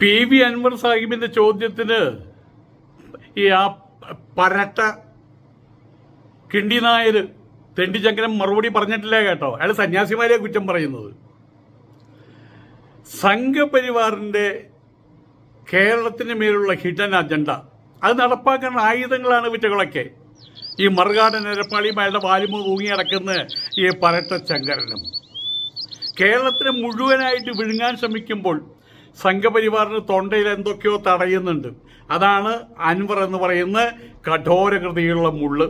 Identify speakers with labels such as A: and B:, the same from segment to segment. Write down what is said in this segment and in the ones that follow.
A: P V Anwar സാഹിബിന്റെ ചോദ്യത്തിന് ഈ ആ പരട്ട കിണ്ടി നായർ തെണ്ടിച്ചങ്കരം മറുപടി പറഞ്ഞിട്ടില്ല കേട്ടോ. അയാൾ സന്യാസിമാരെ കുറ്റം പറയുന്നത്. സംഘപരിവാറിന്റെ കേരളത്തിന് മേലുള്ള ഹിഡൻ അജണ്ട. അത് നടപ്പാക്കാൻ ആയുധങ്ങളാണ് വിറ്റകളൊക്കെ. ഈ മറുകാടൻ നിരപ്പാളിയും അയാളുടെ വാലിമ തൂങ്ങി അടക്കുന്ന ഈ പരട്ട ചങ്കരനും കേരളത്തിന് മുഴുവനായിട്ട് വിഴുങ്ങാൻ ശ്രമിക്കുമ്പോൾ സംഘപരിവാറിന് തൊണ്ടയിൽ എന്തൊക്കെയോ തടയുന്നുണ്ട്. അതാണ് അൻവർ എന്ന് പറയുന്ന കഠോരകൃതിയുള്ള മുള്ള്.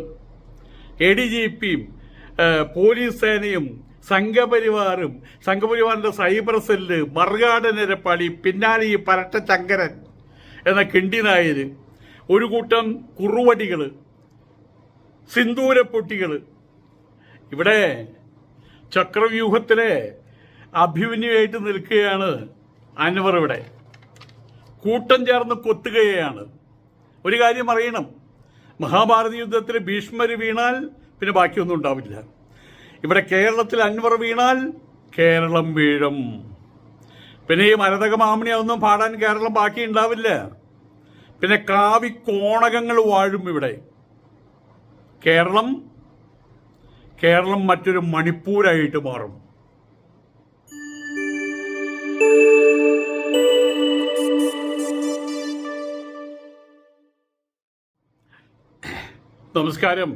A: എ ഡി ജി പിയും പോലീസ് സേനയും സംഘപരിവാറും സംഘപരിവാറിന്റെ സൈബർ സെല്ല് മറുകാടൻ നിരപ്പാളി പിന്നാലെ ഈ പരട്ട ചങ്കരൻ എന്ന കിണ്ടി നായർ ഒരു കൂട്ടം കുറുവടികൾ സിന്ദൂരപ്പൊട്ടികൾ ഇവിടെ ചക്രവ്യൂഹത്തിലെ അഭിമന്യുവായിട്ട് നിൽക്കുകയാണ് അൻവർ ഇവിടെ. കൂട്ടം ചേർന്ന് കൊത്തുകയാണ്. ഒരു കാര്യം അറിയണം. മഹാഭാരത യുദ്ധത്തിൽ ഭീഷ്മർ വീണാൽ പിന്നെ ബാക്കിയൊന്നും ഉണ്ടാവില്ല. ഇവിടെ കേരളത്തിൽ അൻവർ വീണാൽ കേരളം വീഴും. പിന്നെ ഈ മരതക മാമണി ഒന്നും പാടാൻ കേരളം ബാക്കി ഉണ്ടാവില്ല. പിന്നെ കാവി കോണകങ്ങൾ വാഴും ഇവിടെ. കേരളം കേരളം മറ്റൊരു മണിപ്പൂരായിട്ട് മാറും. നമസ്കാരം.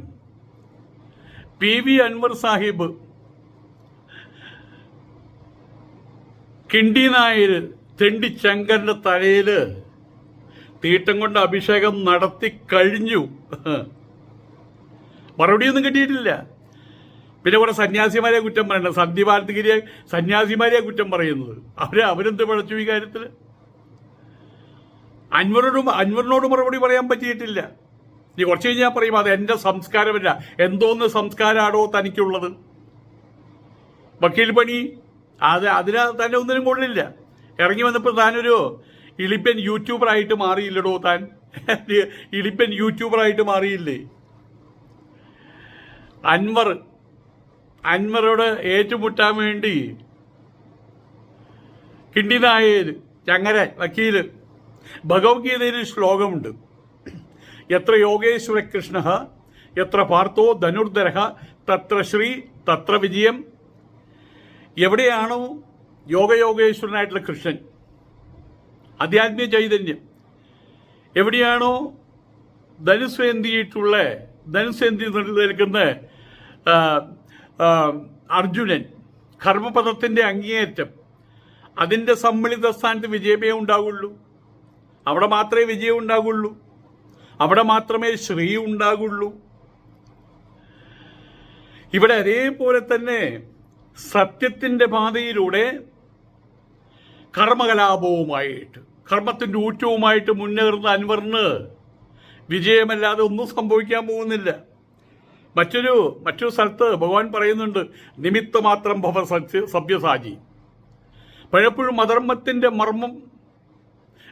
A: പി വി അൻവർ സാഹിബ് കിണ്ടി നായർ തെണ്ടി ചങ്കറിന്റെ തലയിൽ തീട്ടം കൊണ്ട് അഭിഷേകം നടത്തി കഴിഞ്ഞു. മറുപടിയൊന്നും കിട്ടിയിട്ടില്ല. പിന്നെ കുറെ സന്യാസിമാരെ കുറ്റം പറയണ്ട. സന്ധ്യഭാരതഗിരിയെ സന്യാസിമാരെ കുറ്റം പറയുന്നത്. അവരെ അവരെന്ത് പഴച്ചു ഈ കാര്യത്തിൽ അൻവറിനോട് അൻവറിനോട് മറുപടി പറയാൻ പറ്റിയിട്ടില്ല. ഇനി കുറച്ച് കഴിഞ്ഞാൽ പറയും അത് എന്റെ സംസ്കാരമല്ല. എന്തോന്ന് സംസ്കാരമാണോ തനിക്കുള്ളത്? വക്കീൽ പണി അത് അതിന് തന്നെ ഒന്നിനും കൊള്ളില്ല ഇറങ്ങി വന്നപ്പോൾ താനൊരു ഇളിപ്പൻ യൂട്യൂബറായിട്ട് മാറിയില്ലടോ താൻ. ഇളിപ്പൻ യൂട്യൂബറായിട്ട് മാറിയില്ലേ? അൻവർ അൻവറോട് ഏറ്റുമുട്ടാൻ വേണ്ടി കിണ്ടി നായർ ചങ്ങര വക്കീൽ ഭഗവത്ഗീതയിൽ ശ്ലോകമുണ്ട്. എത്ര യോഗേശ്വര കൃഷ്ണ എത്ര പാർത്ഥോ ധനുർധര തത്ര ശ്രീ തത്ര വിജയം. എവിടെയാണോ യോഗയോഗേശ്വരനായിട്ടുള്ള കൃഷ്ണൻ. ആധ്യാത്മിക ചൈതന്യം. എവിടെയാണോ ധനുസ്വേന്തിയിട്ടുള്ള ധനുസ്വേന്തി നിൽക്കുന്ന അർജുനൻ കർമ്മപദത്തിന്റെ അങ്ങേയറ്റം അതിന്റെ സമ്മിളിത സ്ഥാനത്ത് വിജയമേ ഉണ്ടാവുള്ളൂ. അവിടെ മാത്രമേ വിജയം ഉണ്ടാകുള്ളൂ അവിടെ മാത്രമേ ശ്രീ ഉണ്ടാകുള്ളൂ. ഇവിടെ അതേപോലെ തന്നെ സത്യത്തിന്റെ പാതയിലൂടെ കർമ്മകലാപവുമായിട്ട് കർമ്മത്തിന്റെ ഊറ്റവുമായിട്ട് മുന്നേറുന്ന അൻവറിന് വിജയമല്ലാതെ ഒന്നും സംഭവിക്കാൻ പോകുന്നില്ല. മറ്റൊരു മറ്റൊരു സ്ഥലത്ത് ഭഗവാൻ പറയുന്നുണ്ട് നിമിത്ത മാത്രം ഭവ സഭ്യസാജി പലപ്പോഴും അധർമ്മത്തിന്റെ മർമ്മം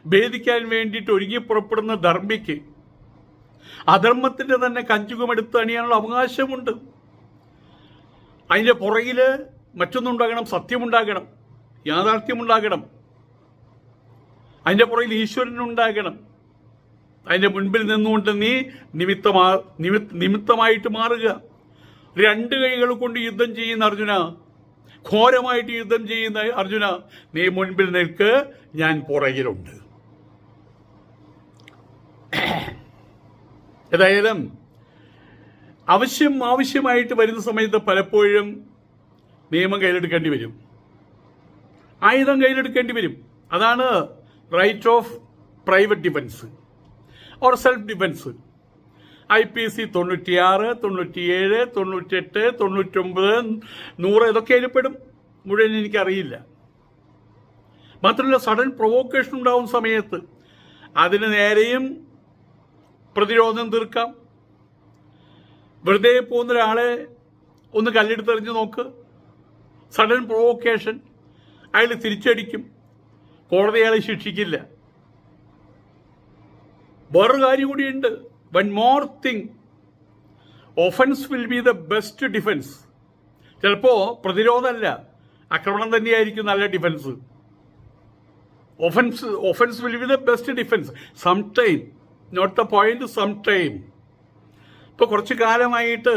A: ഭേദിക്കാൻ വേണ്ടിയിട്ട് ഒരുങ്ങി പുറപ്പെടുന്ന ധർമ്മിക്ക് അധർമ്മത്തിന്റെ തന്നെ കഞ്ചുകമെടുത്ത് അണിയാനുള്ള അവകാശമുണ്ട്. അതിന്റെ പുറകിൽ മറ്റൊന്നുണ്ടാകണം സത്യമുണ്ടാകണം യാഥാർത്ഥ്യമുണ്ടാകണം. അതിന്റെ പുറകിൽ ഈശ്വരനുണ്ടാകണം. അതിന്റെ മുൻപിൽ നിന്നുകൊണ്ട് നീ നിമിത്തമാ നിമി നിമിത്തമായിട്ട് മാറുക. രണ്ട് കൈകൾ കൊണ്ട് യുദ്ധം ചെയ്യുന്ന അർജുന ഘോരമായിട്ട് യുദ്ധം ചെയ്യുന്ന അർജുന നീ മുൻപിൽ നിൽക്ക് ഞാൻ പുറകിലുണ്ട്. ഏതായാലും ആവശ്യം ആവശ്യമായിട്ട് വരുന്ന സമയത്ത് പലപ്പോഴും നിയമം കയ്യിലെടുക്കേണ്ടി വരും. ആയുധം കയ്യിലെടുക്കേണ്ടി വരും. അതാണ് right of private defence or self defence I P C തൊണ്ണൂറ്റിയാറ് തൊണ്ണൂറ്റിയേഴ് തൊണ്ണൂറ്റെട്ട് തൊണ്ണൂറ്റൊമ്പത് നൂറ് ഇതൊക്കെ അതിൽപ്പെടും മുഴുവൻ എനിക്കറിയില്ല. മാത്രമല്ല സഡൻ പ്രൊവോക്കേഷൻ ഉണ്ടാവും സമയത്ത് അതിന് നേരെയും പ്രതിരോധം തീർക്കാം. വെറുതെ പോകുന്ന ഒരാളെ ഒന്ന് കല്ലെടുത്തെറിഞ്ഞ് നോക്ക്. സഡൻ പ്രൊവോക്കേഷൻ അയാൾ തിരിച്ചടിക്കും. കോടതി അയാളെ ശിക്ഷിക്കില്ല. വേറൊരു കാര്യം കൂടിയുണ്ട്. One more thing offence will be the best defence ചിലപ്പോൾ പ്രതിരോധമല്ല ആക്രമണം തന്നെയായിരിക്കും നല്ല defence offence offence will be the best defence some time not the point some time ഇപ്പോൾ കുറച്ച് കാലമായിട്ട്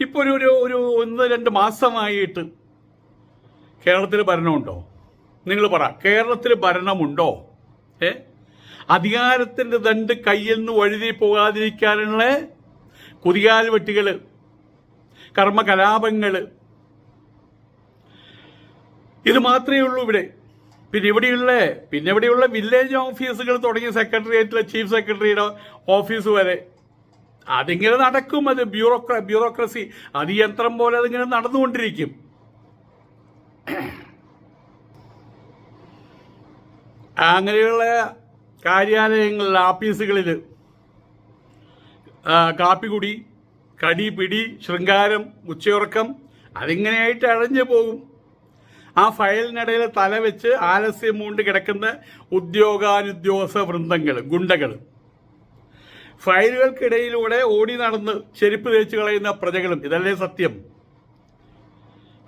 A: ഇപ്പോൾ ഒരു ഒരു ഒരു ഒന്ന് രണ്ട് മാസമായിട്ട് കേരളത്തിൽ ഭരണമുണ്ടോ? നിങ്ങൾ പറ കേരളത്തിൽ ഭരണമുണ്ടോ? ഏ? അധികാരത്തിന്റെ ദണ്ട് കയ്യിൽ നിന്ന് വഴുതി പോകാതിരിക്കാനുള്ള കുതികാൽ വെട്ടികൾ കർമ്മകലാപങ്ങൾ ഇത് മാത്രമേ ഉള്ളൂ ഇവിടെ. പിന്നെ ഇവിടെയുള്ള പിന്നെ ഇവിടെയുള്ള വില്ലേജ് ഓഫീസുകൾ തുടങ്ങിയ സെക്രട്ടേറിയറ്റിലെ ചീഫ് സെക്രട്ടറിയുടെ ഓഫീസ് വരെ. അതിങ്ങനെ നടക്കും. അത് ബ്യൂറോക്ര ബ്യൂറോക്രസി അത് യന്ത്രം പോലെ അതിങ്ങനെ നടന്നുകൊണ്ടിരിക്കും. അങ്ങനെയുള്ള കാര്യാലയങ്ങളിൽ ആഫീസുകളിൽ കാപ്പികുടി കടി പിടി ശൃംഗാരം ഉച്ചയുറക്കം അതിങ്ങനെയായിട്ട് അഴഞ്ഞു പോകും. ആ ഫയലിനിടയിൽ തല വെച്ച് ആലസ്യം മൂണ്ട് കിടക്കുന്ന ഉദ്യോഗാനുദ്യോഗസ്ഥ വൃന്ദങ്ങൾ ഗുണ്ടകൾ. ഫയലുകൾക്കിടയിലൂടെ ഓടി നടന്ന് ചെരുപ്പ് തേച്ച് കളയുന്ന പ്രജകളും ഇതല്ലേ സത്യം?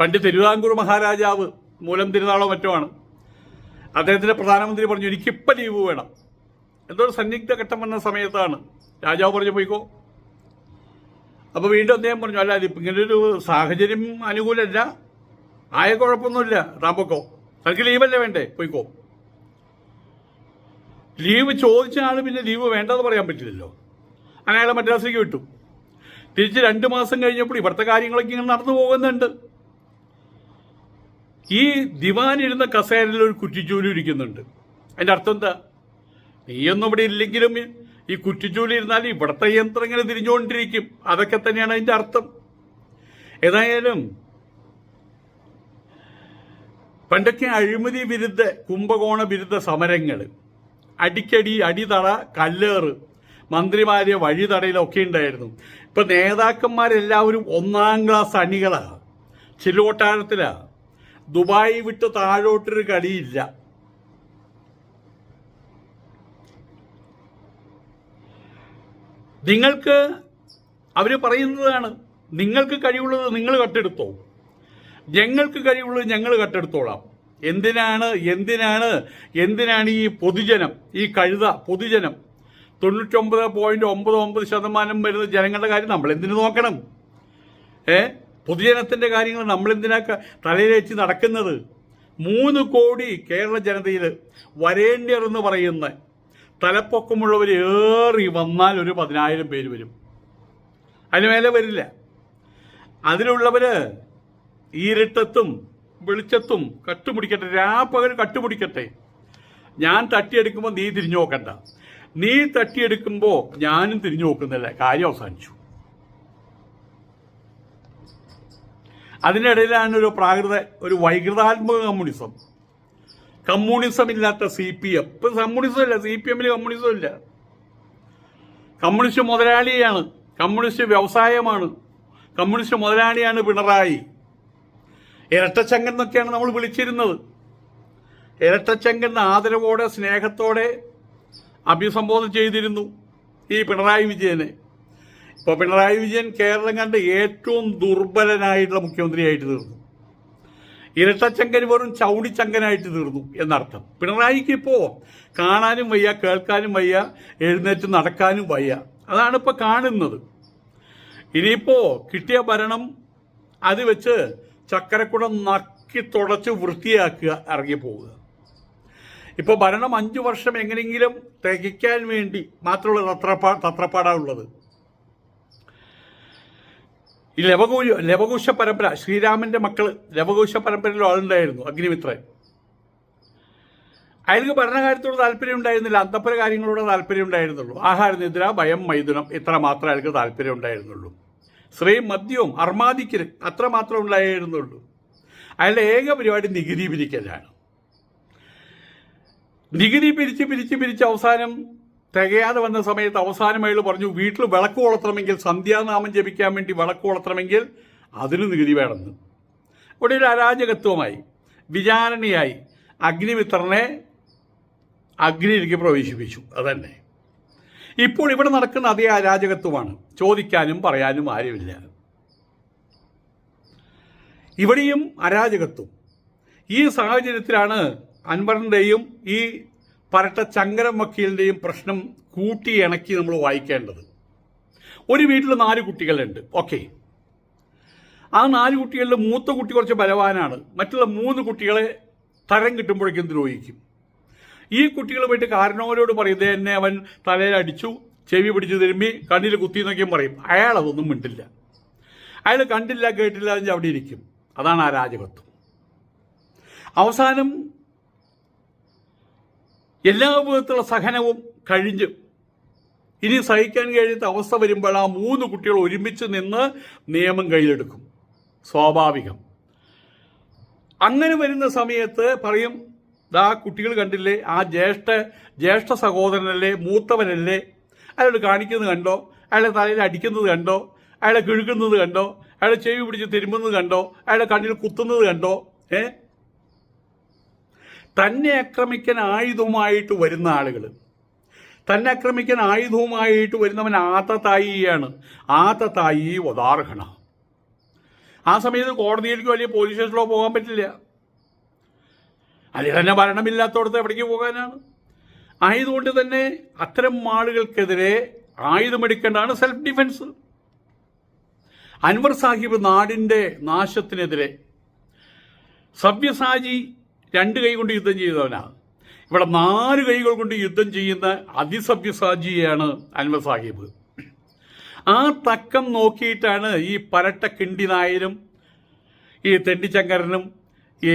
A: പണ്ട് തിരുവിതാംകൂർ മഹാരാജാവ് മൂലം തിരുനാളോ മറ്റോ ആണ്. അദ്ദേഹത്തിന്റെ പ്രധാനമന്ത്രി പറഞ്ഞു എനിക്കിപ്പം ലീവ് വേണം. എന്തോ സന്നിഗ്ധ ഘട്ടം വന്ന സമയത്താണ്. രാജാവ് പറഞ്ഞു പോയിക്കോ. അപ്പോൾ വീണ്ടും അദ്ദേഹം പറഞ്ഞു അല്ല ഇങ്ങനൊരു സാഹചര്യം അനുകൂലമല്ല ആയ കുഴപ്പമൊന്നുമില്ല. റാമ്പോക്കോ തനിക്ക് ലീവല്ലേ വേണ്ടേ? പോയിക്കോ. ലീവ് ചോദിച്ച ആൾ പിന്നെ ലീവ് വേണ്ടെന്ന് പറയാൻ പറ്റില്ലല്ലോ. അങ്ങനെ അയാളെ മദ്രാസിലേക്ക് വിട്ടു. തിരിച്ച് രണ്ട് മാസം കഴിഞ്ഞപ്പോൾ ഇവിടുത്തെ കാര്യങ്ങളൊക്കെ ഇങ്ങനെ നടന്നു പോകുന്നുണ്ട്. ഈ ദിവാൻ ഇരുന്ന കസേരയിൽ ഒരു കുറ്റിച്ചൂലി ഇരിക്കുന്നുണ്ട്. അതിന്റെ അർത്ഥം എന്താ? നീയൊന്നും ഇവിടെ ഇല്ലെങ്കിലും ഈ കുറ്റിച്ചൂലി ഇരുന്നാൽ ഇവിടുത്തെ യന്ത്രം ഇങ്ങനെ തിരിഞ്ഞുകൊണ്ടിരിക്കും. അതൊക്കെ തന്നെയാണ് അതിന്റെ അർത്ഥം. ഏതായാലും പണ്ടൊക്കെ അഴിമതി വിരുദ്ധ കുംഭകോണ വിരുദ്ധ സമരങ്ങൾ അടിക്കടി അടിതട കല്ലേറ് മന്ത്രിമാരെ വഴിതടയിലൊക്കെ ഉണ്ടായിരുന്നു. ഇപ്പൊ നേതാക്കന്മാരെല്ലാവരും ഒന്നാം ക്ലാസ് അണികളാണ് ചില്ലുകൊട്ടാരത്തിലാണ് ദുബായി വിട്ട് താഴോട്ടൊരു കളിയില്ല. നിങ്ങൾക്ക് അവർ പറയുന്നതാണ് നിങ്ങൾക്ക് കഴിവുള്ളത് നിങ്ങൾ കട്ടെടുത്തോ? ഞങ്ങൾക്ക് കഴിവുള്ളത് ഞങ്ങൾ കട്ടെടുത്തോളാം. എന്തിനാണ് എന്തിനാണ് എന്തിനാണ് ഈ പൊതുജനം ഈ കഴുത പൊതുജനം? തൊണ്ണൂറ്റൊമ്പത് പോയിന്റ് ഒമ്പത് ഒമ്പത് ശതമാനം വരുന്ന ജനങ്ങളുടെ കാര്യം നമ്മൾ എന്തിനു നോക്കണം? ഏ? പൊതുജനത്തിന്റെ കാര്യങ്ങൾ നമ്മൾ എന്തിനാ തലയിൽ വെച്ച് നടക്കുന്നത്? മൂന്ന് കോടി കേരള ജനതയിൽ വരേണ്ടിയർ എന്ന് പറയുന്ന തലപ്പൊക്കമുള്ളവർ ഏറി വന്നാൽ ഒരു പതിനായിരം പേര് വരും. അതിന് മേലെ വരില്ല. അതിലുള്ളവര് ഈരിട്ടത്തും വെളിച്ചത്തും കട്ടുപിടിക്കട്ടെ. രാപ്പകൽ കട്ടുപിടിക്കട്ടെ. ഞാൻ തട്ടിയെടുക്കുമ്പോൾ നീ തിരിഞ്ഞു നോക്കണ്ട. നീ തട്ടിയെടുക്കുമ്പോൾ ഞാനും തിരിഞ്ഞു നോക്കുന്നില്ല. കാര്യം അവസാനിച്ചു. അതിനിടയിലാണ് ഒരു പ്രാകൃത ഒരു വൈകൃതാത്മക കമ്മ്യൂണിസം. കമ്മ്യൂണിസം ഇല്ലാത്ത സി പി എം ഇപ്പം കമ്മ്യൂണിസം ഇല്ല സി പി എമ്മിൽ കമ്മ്യൂണിസം ഇല്ല കമ്മ്യൂണിസ്റ്റ് മുതലാളിയാണ്. കമ്മ്യൂണിസ്റ്റ് വ്യവസായമാണ്. കമ്മ്യൂണിസ്റ്റ് മുതലാളിയാണ് പിണറായി. ഇരട്ടച്ചങ്കൻ എന്നൊക്കെയാണ് നമ്മൾ വിളിച്ചിരുന്നത്. ഇരട്ടച്ചങ്കൻ ആദരവോടെ സ്നേഹത്തോടെ അഭിസംബോധന ചെയ്തിരുന്നു ഈ പിണറായി വിജയനെ. ഇപ്പോൾ പിണറായി വിജയൻ കേരളം കണ്ട് ഏറ്റവും ദുർബലനായിട്ടുള്ള മുഖ്യമന്ത്രിയായിട്ട് തീർന്നു. ഇരട്ടച്ചങ്കൻ വെറും ചൗടിച്ചങ്കനായിട്ട് തീർന്നു എന്നർത്ഥം. പിണറായിക്ക് ഇപ്പോൾ കാണാനും വയ്യ കേൾക്കാനും വയ്യ എഴുന്നേറ്റ് നടക്കാനും വയ്യ. അതാണ് ഇപ്പോൾ കാണുന്നത്. ഇനിയിപ്പോൾ കിട്ടിയ ഭരണം അത് വെച്ച് ചക്കരക്കുടം നക്കി തുടച്ച് വൃത്തിയാക്കുക ഇറങ്ങി പോവുക ഇപ്പോൾ ഭരണം അഞ്ചു വർഷം എങ്ങനെയെങ്കിലും തികയ്ക്കാൻ വേണ്ടി മാത്രമുള്ള തത്രപ്പാ തത്രപ്പാടാണുള്ളത്. ഈ ലവകൂ ലവകൂശ പരമ്പര ശ്രീരാമന്റെ മക്കൾ ലവകൂശ പരമ്പരയിൽ ആളുണ്ടായിരുന്നു അഗ്നിമിത്രൻ. അയാൾക്ക് ഭരണകാര്യത്തോട് താല്പര്യം ഉണ്ടായിരുന്നില്ല അന്തപ്പുര കാര്യങ്ങളോട് താല്പര്യം ഉണ്ടായിരുന്നുള്ളൂ. ആഹാരനിദ്ര ഭയം മൈഥുനം ഇത്ര മാത്രമേ അയാൾക്ക് താല്പര്യം ഉണ്ടായിരുന്നുള്ളൂ. ശ്രീ മദ്യവും അർമാദിക്കൽ അത്ര മാത്രം ഉണ്ടായിരുന്നുള്ളൂ. അയാളുടെ ഏക പരിപാടി നികുതി പിരിക്കലാണ്. നികുതി പിരിച്ച് പിരിച്ച് പിരിച്ച് അവസാനം തികയാതെ വന്ന സമയത്ത് അവസാനം അയാൾ പറഞ്ഞു വീട്ടിൽ വിളക്ക് കൊളത്തണമെങ്കിൽ സന്ധ്യാനാമം ജപിക്കാൻ വേണ്ടി വിളക്ക് കൊളത്തണമെങ്കിൽ അതിന് നികുതി വേണമെന്ന് ഇവിടെ ഒരു അരാജകത്വമായി വിചാരണയായി അഗ്നിമിത്രനെ അഗ്നിയിലേക്ക് പ്രവേശിപ്പിച്ചു. അതന്നെ. ഇപ്പോൾ ഇവിടെ നടക്കുന്ന അതേ അരാജകത്വമാണ്. ചോദിക്കാനും പറയാനും ആരുമില്ല. ഇവിടെയും അരാജകത്വം. ഈ സാഹചര്യത്തിലാണ് അൻവറിന്റെയും ഈ പരട്ട ചങ്കരം വക്കീലിന്റെയും പ്രശ്നം കൂട്ടി ഇണക്കി നമ്മൾ വായിക്കേണ്ടത്. ഒരു വീട്ടിൽ നാല് കുട്ടികളുണ്ട്. ഓക്കെ. ആ നാല് കുട്ടികളിൽ മൂത്ത കുട്ടി കുറച്ച് ബലവാനാണ്. മറ്റുള്ള മൂന്ന് കുട്ടികളെ തരം കിട്ടുമ്പോഴേക്കും ദ്രോഹിക്കും. ഈ കുട്ടികൾ പോയിട്ട് കാരണവരോട് പറയും "ദേ എന്നെ അവൻ തലയിൽ അടിച്ചു ചെവി പിടിച്ച് തിരുമ്പി കണ്ണിൽ കുത്തി എന്നൊക്കെയും പറയും. അയാൾ അതൊന്നും മിണ്ടില്ല. അയാൾ കണ്ടില്ല കേട്ടില്ല എന്ന് അവിടെ ഇരിക്കും. അതാണ് ആ രാജകത്വം അവസാനം എല്ലാ വിധത്തിലുള്ള സഹനവും കഴിഞ്ഞ് ഇനി സഹിക്കാൻ കഴിയാത്ത അവസ്ഥ വരുമ്പോൾ ആ മൂന്ന് കുട്ടികൾ ഒരുമിച്ച് നിന്ന് നിയമം കയ്യിലെടുക്കും. സ്വാഭാവികം. അങ്ങനെ വരുന്ന സമയത്ത് പറയും ദാ കുട്ടികൾ കണ്ടില്ലേ? ആ ജ്യേഷ്ഠ ജ്യേഷ്ഠ സഹോദരനല്ലേ മൂത്തവനല്ലേ? അയാളോട് കാണിക്കുന്നത് കണ്ടോ? അയാളെ തലയിൽ അടിക്കുന്നത് കണ്ടോ? അയാളെ കിഴുക്കുന്നത് കണ്ടോ? അയാളെ ചെവി പിടിച്ച് തിരുമ്പുന്നത് കണ്ടോ? അയാളെ കണ്ണിൽ കുത്തുന്നത് കണ്ടോ? ഏ? തന്നെ ആക്രമിക്കാൻ ആയുധവുമായിട്ട് വരുന്ന ആളുകൾ തന്നെ ആക്രമിക്കാൻ ആയുധവുമായിട്ട് വരുന്നവൻ ആത്തത്തായിയാണ് ആത്തത്തായി ഉദാർഹണ ആ സമയത്ത് കോടതിയിലേക്കോ അല്ലെങ്കിൽ പോലീസ് സ്റ്റേഷനിലോ പോകാൻ പറ്റില്ല. തന്നെ ഭരണമില്ലാത്തടത്ത് എവിടേക്ക് പോകാനാണ്? ആയതുകൊണ്ട് തന്നെ അത്തരം ആളുകൾക്കെതിരെ ആയുധമെടുക്കേണ്ടതാണ് സെൽഫ് ഡിഫൻസ് അൻവർ സാഹിബ് നാടിന്റെ നാശത്തിനെതിരെ സവ്യസാജി രണ്ട് കൈ കൊണ്ട് യുദ്ധം ചെയ്തവനാണ് ഇവിടെ നാല് കൈകൾ കൊണ്ട് യുദ്ധം ചെയ്യുന്ന അതിസഭ്യസാജിയാണ് അൻവർ സാഹിബ്. ആ തക്കം നോക്കിയിട്ടാണ് ഈ പരട്ട കിണ്ടി നായരും ഈ തെണ്ടിച്ചങ്കരനും ഈ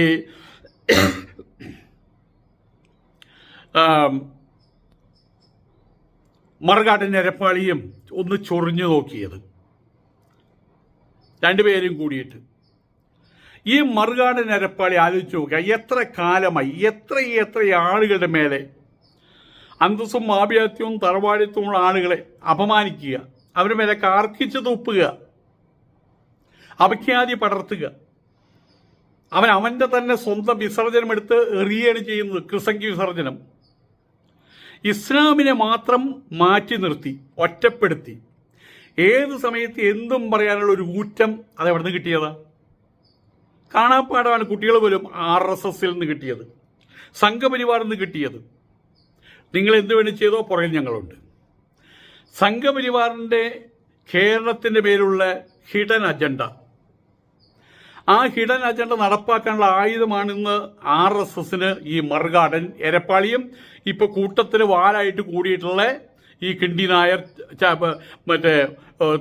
A: മറുകാട്ടിന്റെ എരപ്പാളിയും ഒന്ന് ചൊറിഞ്ഞു നോക്കിയത്. രണ്ടുപേരും കൂടിയിട്ട്. ഈ മറുകാടൻ അരപ്പാളി ആലോചിച്ച് നോക്കുക എത്ര കാലമായി എത്ര എത്ര ആളുകളുടെ മേലെ അന്തസ്സും ആഭ്യാത്യവും തറവാടിത്വമുള്ള ആളുകളെ അപമാനിക്കുക അവരുടെ മേലെ കാർക്കിച്ച് തുപ്പുക അപഖ്യാതി പടർത്തുക അവൻ അവന്റെ തന്നെ സ്വന്തം വിസർജനം എടുത്ത് എറിയാണ് ചെയ്യുന്നത് കൃസംഗി വിസർജനം ഇസ്ലാമിനെ മാത്രം മാറ്റി നിർത്തി ഒറ്റപ്പെടുത്തി. ഏത് സമയത്ത് എന്തും പറയാനുള്ള ഒരു ഊറ്റം അത് എവിടെ നിന്ന് കിട്ടിയതാ? കാണാപ്പാടമാണ് കുട്ടികൾ പോലും ആർ എസ് എസിൽ നിന്ന് കിട്ടിയത്. സംഘപരിവാറിൽ നിന്ന് കിട്ടിയത്. നിങ്ങൾ എന്ത് വേണ്ടി ചെയ്തോ പുറകിൽ ഞങ്ങളുണ്ട്. സംഘപരിവാറിന്റെ കേരളത്തിന്റെ പേരുള്ള ഹിഡൻ അജണ്ട. ആ ഹിഡൻ അജണ്ട നടപ്പാക്കാനുള്ള ആയുധമാണിന്ന് ആർ എസ് എസിന് ഈ മറുകാടൻ എരപ്പാളിയും. ഇപ്പൊ കൂട്ടത്തിന് വാലായിട്ട് കൂടിയിട്ടുള്ള ഈ കിണ്ടി നായർ മറ്റേ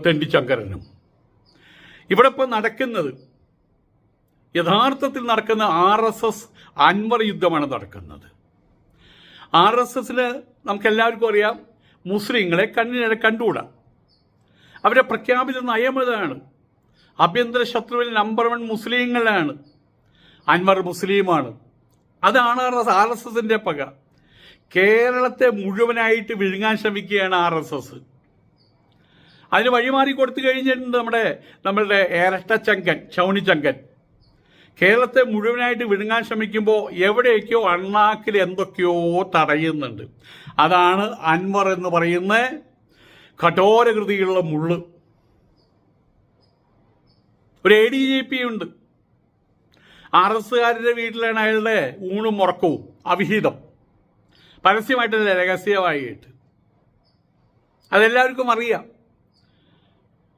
A: തെണ്ടിച്ചങ്കരനും. ഇവിടെ ഇപ്പൊ നടക്കുന്നത് യഥാർത്ഥത്തിൽ നടക്കുന്ന ആർ എസ് എസ് അൻവർ യുദ്ധമാണ് നടക്കുന്നത്. ആർ എസ് എസിന് നമുക്ക് എല്ലാവർക്കും അറിയാം മുസ്ലിങ്ങളെ കണ്ണിനെ കണ്ടുകൂടാ. അവരെ പ്രഖ്യാപിത നയം ഇതാണ്. ആഭ്യന്തര ശത്രുവിൽ നമ്പർ വൺ മുസ്ലിങ്ങളാണ്. അൻവർ മുസ്ലിമാണ്. അതാണ് ആർ എസ് എസിന്റെ പക. കേരളത്തെ മുഴുവനായിട്ട് വിഴുങ്ങാൻ ശ്രമിക്കുകയാണ് ആർ എസ് എസ്. അതിന് വഴിമാറി കൊടുത്തു കഴിഞ്ഞിട്ടുണ്ട് നമ്മുടെ നമ്മളുടെ ഏരട്ടച്ചങ്കൻ ചൗണിച്ചങ്കൻ കേരളത്തെ മുഴുവനായിട്ട് വിഴുങ്ങാൻ ശ്രമിക്കുമ്പോൾ എവിടെയൊക്കെയോ അണ്ണാക്കിൽ എന്തൊക്കെയോ തടയുന്നുണ്ട്. അതാണ് അൻവർ എന്ന് പറയുന്ന കഠോരകൃതിയുള്ള മുള്ള്. ഒരു എ ഡി ജി പി ഉണ്ട്. ആർ എസ്സുകാരുടെ വീട്ടിലാണ് അയാളുടെ ഊണും ഉറക്കവും അവിഹിതം. പരസ്യമായിട്ടല്ല രഹസ്യമായിട്ട്. അതെല്ലാവർക്കും അറിയാം.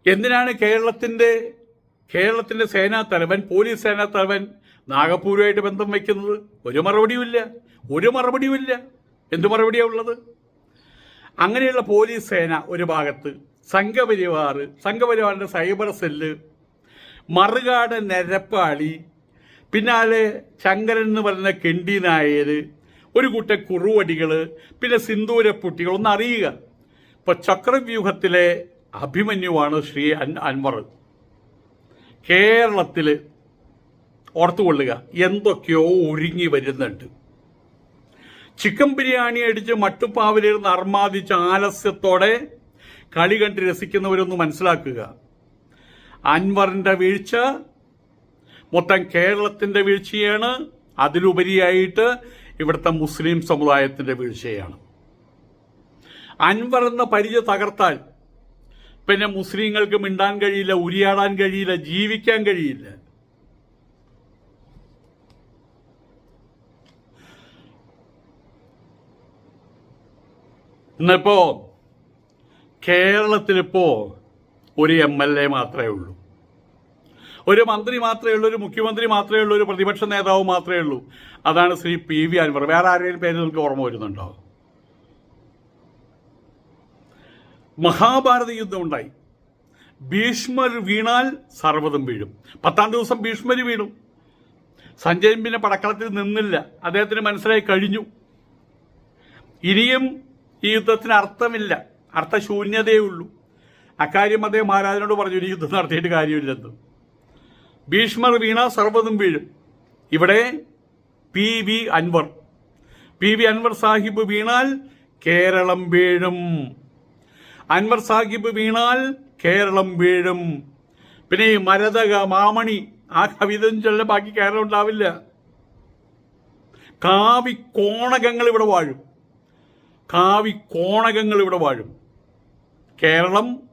A: എന്തിനാണ് കേരളത്തിന്റെ കേരളത്തിന്റെ സേനാ തലവൻ പോലീസ് സേനാ തലവൻ നാഗപ്പൂരുമായിട്ട് ബന്ധം വയ്ക്കുന്നത്? ഒരു മറുപടിയുമില്ല. ഒരു മറുപടിയുമില്ല. എന്ത് മറുപടിയാണ് ഉള്ളത്? അങ്ങനെയുള്ള പോലീസ് സേന ഒരു ഭാഗത്ത് സംഘപരിവാർ സംഘപരിവാറിന്റെ സൈബർ സെല്ല് മറുകാട് നരപ്പാളി പിന്നാലെ ശങ്കരൻ എന്ന് പറയുന്ന കെണ്ടി നായർ ഒരു കൂട്ടം കുറുവടികൾ പിന്നെ സിന്ദൂരപ്പുട്ടികൾ. ഒന്ന് അറിയുക. ഇപ്പൊ ചക്രവ്യൂഹത്തിലെ അഭിമന്യുവാണ് ശ്രീ അൻ അൻവർ. കേരളത്തിൽ ഓർത്തുകൊള്ളുക എന്തൊക്കെയോ ഒരുങ്ങി വരുന്നുണ്ട്. ചിക്കൻ ബിരിയാണി അടിച്ച് മട്ടുപ്പാവിലിരുന്ന് അർമാദിച്ച് ആലസ്യത്തോടെ കളി കണ്ട് രസിക്കുന്നവരൊന്ന് മനസ്സിലാക്കുക. അൻവറിന്റെ വീഴ്ച മൊത്തം കേരളത്തിന്റെ വീഴ്ചയാണ്. അതിലുപരിയായിട്ട് ഇവിടുത്തെ മുസ്ലിം സമുദായത്തിന്റെ വീഴ്ചയാണ്. അൻവർ എന്ന പരിചയ തകർത്താൽ പിന്നെ മുസ്ലിങ്ങൾക്ക് മിണ്ടാൻ കഴിയില്ല ഉരിയാടാൻ കഴിയില്ല ജീവിക്കാൻ കഴിയില്ല. ഇന്നിപ്പോ കേരളത്തിലിപ്പോ ഒരു എം എൽ എ മാത്രമേ ഉള്ളൂ. ഒരു മന്ത്രി മാത്രമേ ഉള്ളൂ ഒരു മുഖ്യമന്ത്രി മാത്രമേ ഉള്ളൂ ഒരു പ്രതിപക്ഷ നേതാവ് മാത്രമേ ഉള്ളൂ. അതാണ് ശ്രീ പി വി അൻവർ. വേറെ ആരെങ്കിലും പേര് നിങ്ങൾക്ക് ഓർമ്മ വരുന്നുണ്ടോ? മഹാഭാരത യുദ്ധം ഉണ്ടായി. ഭീഷ്മർ വീണാൽ സർവതും വീഴും. പത്താം ദിവസം ഭീഷ്മർ വീണു. സഞ്ജയൻ പിന്നെ പടക്കളത്തിൽ നിന്നില്ല. അദ്ദേഹത്തിന് മനസ്സിലായി കഴിഞ്ഞു. ഇനിയും ഈ യുദ്ധത്തിന് അർത്ഥമില്ല. അർത്ഥശൂന്യതയേ ഉള്ളൂ. അക്കാര്യം അദ്ദേഹം മഹാരാജനോട് പറഞ്ഞു ഇനി യുദ്ധം നടത്തിയിട്ട് കാര്യമില്ലെന്ന് ഭീഷ്മർ വീണ സർവതും വീഴും. ഇവിടെ P V Anwar. P V Anwar Sahib വീണാൽ കേരളം വീഴും. അൻവർ സാഹിബ് വീണാൽ കേരളം വീഴും. പിന്നെ ഈ മരതക മാമണി ആ കവിത ചൊല്ല ബാക്കി കേരളം ഉണ്ടാവില്ല. കാവി കോണകങ്ങൾ ഇവിടെ വാഴും. കാവി കോണകങ്ങൾ ഇവിടെ വാഴും. കേരളം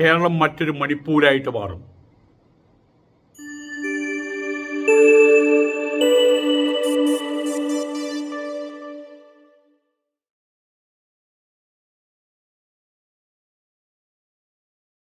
A: കേരളം മറ്റൊരു മണിപ്പൂരായിട്ട് മാറും.